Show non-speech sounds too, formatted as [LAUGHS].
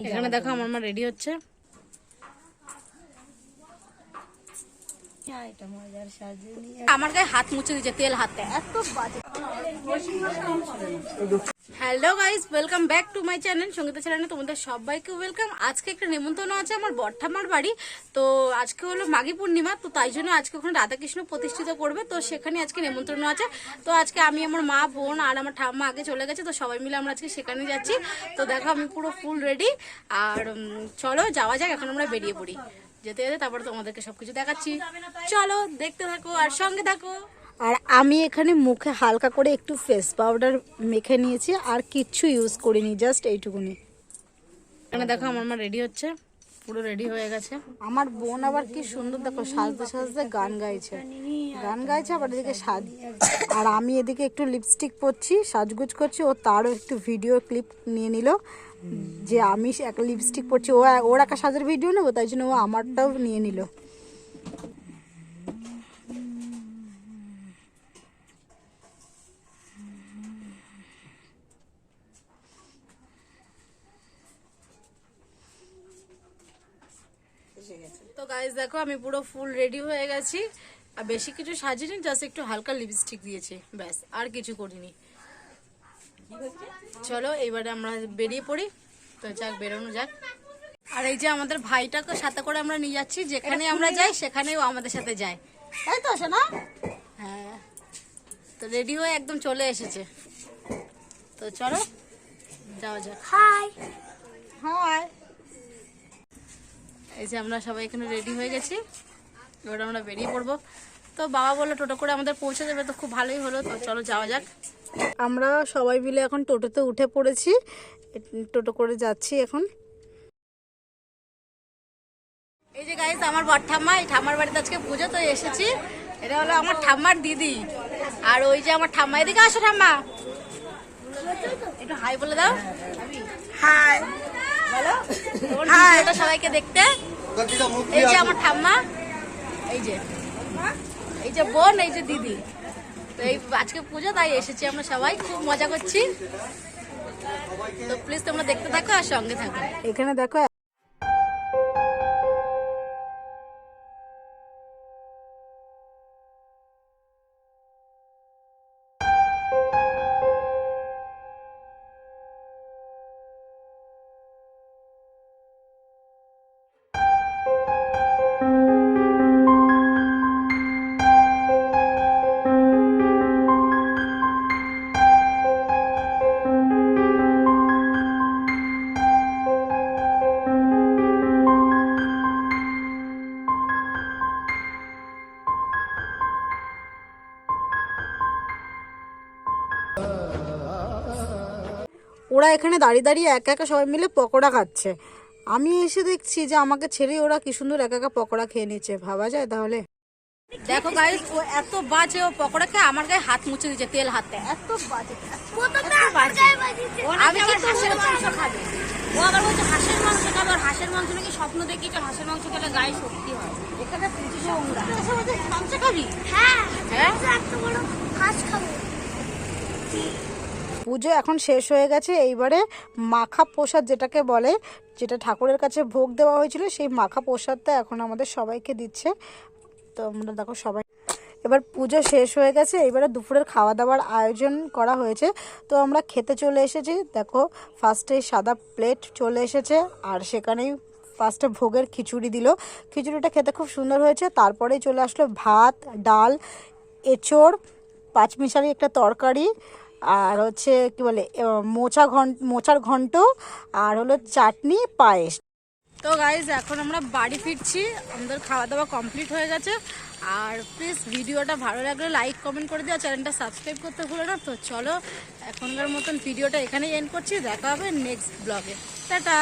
এখানে দেখো আমার মা রেডি হচ্ছে। সাজনি আমার গায়ে হাত মুছে দিচ্ছে তেল হাতে। এত বাজে। Hello guys welcome back to my channel Sangeeta চ্যানেলে তোমাদের সবাইকে ওয়েলকাম আজকে একটা নেমন্তন্ন আছে আমার বর্ঠামার বাড়ি। তো আজকে হলো মাঘী পূর্ণিমা, তো তাই জন্য আজকে ওখানে রাধাকৃষ্ণ প্রতিষ্ঠিত করবে। তো সেখানে আজকে নেমন্তন্ন আছে। তো আজকে আমি আমার মা, বোন আর আমার ঠাম্মা আগে চলে গেছে, তো সবাই মিলে আমরা আজকে সেখানে যাচ্ছি। তো দেখো, আমি পুরো ফুল রেডি আর চলো, যাওয়া যাক, এখন আমরা বেরিয়ে পড়ি। যেতে যেতে তারপরে তোমাদেরকে সবকিছু দেখাচ্ছি। চলো, দেখতে থাকো আর সঙ্গে থাকো। আর আমি এখানে মুখে হালকা করে একটু ফেস পাউডার মেখে নিয়েছি আর কিচ্ছু ইউজ করিনি জাস্ট এইটুকুনি। এখানে দেখো আমার মা রেডি হচ্ছে পুরো রেডি হয়ে গেছে। আমার বোন আবার কি সুন্দর দেখো সাজতে সাজতে গান গাইছে। গান গাইছে আবার এদিকে সাজ আর আমি এদিকে একটু লিপস্টিক পরছি সাজগুজ করছি ও তারও একটু ভিডিও ক্লিপ নিয়ে নিল যে আমি একটা লিপস্টিক পরছি। ও ওর একটা সাজের ভিডিও নেব তাই জন্য ও আমারটাও নিয়ে নিল। তো গাইজ দেখো আমি পুরো ফুল রেডি হয়ে গেছি। আর বেশি কিছু সাজিনি জাস্ট একটু হালকা লিপস্টিক দিয়েছি ব্যাস আর কিছু করিনি। চলো এবারে আমরা বেরিয়ে পড়ি। তো যাক বেরোনো যাক। আর এই যে আমাদের ভাইটাকে সাথে করে আমরা নিয়ে যাচ্ছি যেখানে আমরা যাই সেখানেও আমাদের সাথে যায়। তাই তো শোনা। হ্যাঁ। তো রেডি হয়ে একদম চলে এসেছে। তো চলো যাওয়া যাক। হাই হাই এই যে আমরা সবাই এখানে রেডি হয়ে গেছি। এবার আমরা বেরিয়ে পড়ব। তো বাবা বলল টোটো করে আমাদের পৌঁছে দেবে তো খুব ভালোই হলো। তো চলো যাওয়া যাক। আমরা সবাই মিলে এখন টোটোতে উঠে পড়েছি। টোটো করে যাচ্ছি এখন। এই যে গাইস আমার বর ঠাম্মা এই ঠাম্মার বাড়িতে আজকে পুজো তো এসেছি। এটা হলো আমার ঠাম্মার দিদি। আর ওই যে আমার ঠাম্মা এদিকে আসো ঠাম্মা। একটু হাই বলে দাও। হাই বলো। [LAUGHS] সবাইকে দেখতে। এই যে আমার ঠাম্মা এই যে এই যে বোন এই যে দিদি। তো এই আজকে পুজো তাই এসেছি আমরা সবাই খুব মজা করছি। তো প্লিজ তোমরা দেখতে থাকো আর সঙ্গে থাকো। এখানে দেখো ওরা এখানে দাঁড়িয়ে দাঁড়িয়ে একা একা সবাই মিলে পকোড়া খাচ্ছে। আমি এসে দেখছি যে আমাকে ছেড়ে ওরা কি সুন্দর একা একা পকোড়া খেয়ে নিচ্ছে। ভাবা যায় তাহলে? দেখো গাইস ও এত বাজে ও পকোড়া খেয়ে আমার গায়ে হাত মুছে দিচ্ছে তেল হাতে। এত বাজে আমি হাঁসের মাংস খাবে? ও আবার বলছে হাঁসের মাংস খাবে আর হাঁসের মাংস নাকি স্বপ্ন দেখিয়েছে হাঁসের মাংস খেলে গায়ে শক্তি হয়। এখানে মাংস খাবি? হ্যাঁ। হ্যাঁ পুজো এখন শেষ হয়ে গেছে। এইবারে মাখা প্রসাদ যেটাকে বলে, যেটা ঠাকুরের কাছে ভোগ দেওয়া হয়েছিল, সেই মাখা প্রসাদটা এখন আমাদের সবাইকে দিচ্ছে। তো আমরা দেখো সবাই। এবার পুজো শেষ হয়ে গেছে এবারে দুপুরের খাওয়া দাওয়ার আয়োজন করা হয়েছে। তো আমরা খেতে চলে এসেছি। দেখো ফার্স্টে সাদা প্লেট চলে এসেছে, আর সেখানেই ফার্স্টে ভোগের খিচুড়ি দিল। খিচুড়িটা খেতে খুব সুন্দর হয়েছে। তারপরেই চলে আসলো ভাত, ডাল, এঁচড়, পাঁচমিশালি একটা তরকারি আর হচ্ছে কি বলে মোচা ঘন্ট মোচার ঘন্ট আর হলো চাটনি পায়েস। তো গাইজ এখন আমরা বাড়ি ফিরছি, আমাদের খাওয়া দাওয়া কমপ্লিট হয়ে গেছে। আর প্লিজ ভিডিওটা ভালো লাগলে লাইক কমেন্ট করে দেওয়া চ্যানেলটা সাবস্ক্রাইব করতে ভুলো না। তো চলো, এখনকার মতন ভিডিওটা এখানেই এন্ড করছি, দেখা হবে নেক্সট ব্লগে টাটা!